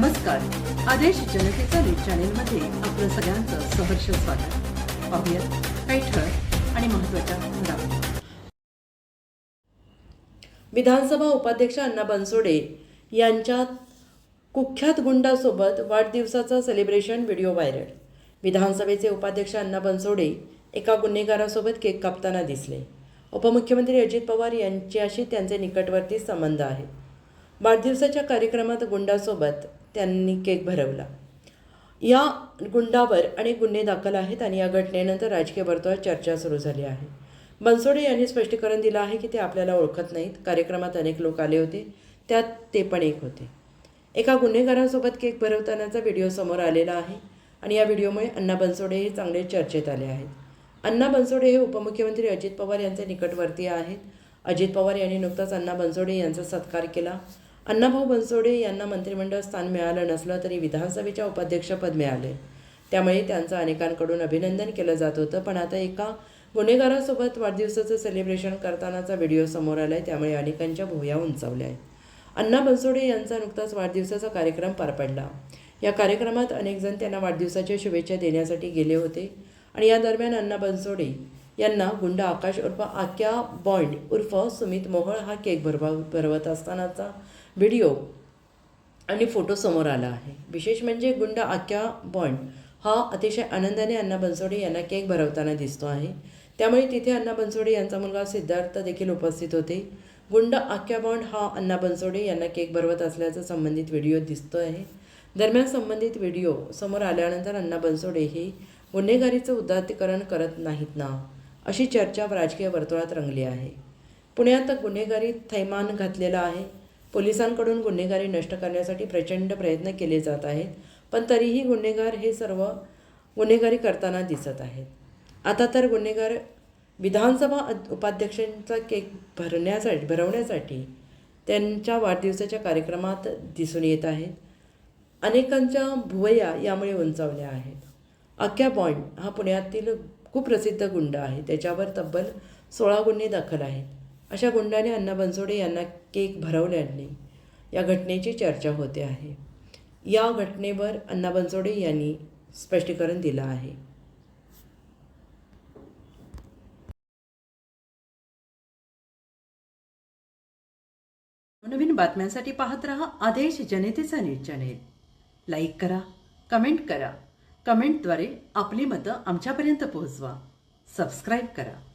नमस्कार. आदेश जनतेचा न्यूज चॅनेलमध्ये आपलं सगळ्यांचं सहर्ष स्वागत. पाहूयात काही ठळक आणि महत्त्वाच्या घडामोडी. विधानसभा उपाध्यक्ष अण्णा बनसोडे यांच्या कुख्यात गुंडासोबत वाढदिवसाचं सेलिब्रेशन व्हिडिओ व्हायरल विधानसभेचे उपाध्यक्ष अण्णा बनसोडे एका गुन्हेगारासोबत केक कापताना दिसले. उपमुख्यमंत्री अजित पवार यांच्याशी त्यांचे निकटवर्ती संबंध आहेत. वाढदिवसाच्या कार्यक्रमात गुंडासोबत त्यांनी केक भरवला. या गुंडावर अनेक गुन्हे दाखल आहेत आणि या घटनेनंतर राजकीय वर्तुळात चर्चा सुरू झाली आहे. बनसोडे यांनी स्पष्टीकरण दिलं आहे की ते आपल्याला ओळखत नाहीत. कार्यक्रमात अनेक लोक आले होते. त्यात ते पण एक होते. एका गुन्हेगारांसोबत केक भरवतानाचा व्हिडिओ समोर आलेला आहे आणि या व्हिडिओमुळे अण्णा बनसोडे हे चांगले चर्चेत आले आहेत. अण्णा बनसोडे हे उपमुख्यमंत्री अजित पवार यांचे निकटवर्तीय आहेत. अजित पवार यांनी नुकताच अण्णा बनसोडे यांचा सत्कार केला. अण्णाभाऊ बनसोडे यांना मंत्रिमंडळ स्थान मिळालं नसलं तरी विधानसभेच्या उपाध्यक्षपद मिळाले. त्यामुळे त्यांचं अनेकांकडून अभिनंदन केलं जात होतं पण आता एका गुन्हेगारासोबत वाढदिवसाचं सेलिब्रेशन करतानाचा व्हिडिओ समोर आला आहे त्यामुळे अनेकांच्या भुया उंचावल्या आहेत अण्णा बनसोडे यांचा नुकताच वाढदिवसाचा कार्यक्रम पार पडला. या कार्यक्रमात अनेकजण त्यांना वाढदिवसाच्या शुभेच्छा देण्यासाठी गेले होते आणि या दरम्यान अण्णा बनसोडे यांना गुंड आकाश उर्फ आक्या बॉन्ड उर्फ सुमित मोहळ हा केक भरवा भरवत असतानाचा व्हिडिओ आणि फोटो समोर आला आहे. विशेष म्हणजे गुंड आख्या बॉन्ड हा अतिशय आनंदाने अण्णा बनसोडे यांना केक भरवताना दिसतो आहे. त्यामुळे तिथे अण्णा बनसोडे यांचा मुलगा सिद्धार्थ देखील उपस्थित होते. गुंड आख्या बॉन्ड हा अण्णा बनसोडे यांना केक भरवत असल्याचा संबंधित व्हिडिओ दिसतो आहे दरम्यान संबंधित व्हिडिओ समोर आल्यानंतर अण्णा बनसोडे हे गुन्हेगारीचं उदात्तीकरण करत नाहीत ना अशी चर्चा राजकीय वर्तुळात रंगली आहे. पुण्यात गुन्हेगारी थैमान घातलेला आहे. पोलिसांकडून गुन्हेगारी नष्ट करण्यासाठी प्रचंड प्रयत्न केले जात आहेत पण तरीही गुन्हेगार हे सर्व गुन्हेगारी करताना दिसत आहेत. आता तर गुन्हेगार विधानसभा उपाध्यक्षांचा केक भरण्यासाठी भरवण्यासाठी त्यांच्या वाढदिवसाच्या कार्यक्रमात दिसून येत आहेत. अनेकांच्या भुवया यामुळे उंचावल्या आहेत. अख्या बॉन्ड हा पुण्यातील खूप प्रसिद्ध गुंड आहे. त्याच्यावर तब्बल सोळा गुन्हे दाखल आहेत. अशा गुंडाने अण्णा बनसोडे यांना केक भरवल्याने या घटनेची चर्चा होते आहे. या घटनेवर अण्णा बनसोडे यांनी स्पष्टीकरण दिलं आहे. नवीन बातम्यांसाठी पाहत रहा आदेश जनतेचा न्यूज चॅनेल. लाईक करा कमेंट करा. कमेंटद्वारे आपली मतं आमच्यापर्यंत पोहोचवा. सबस्क्राईब करा.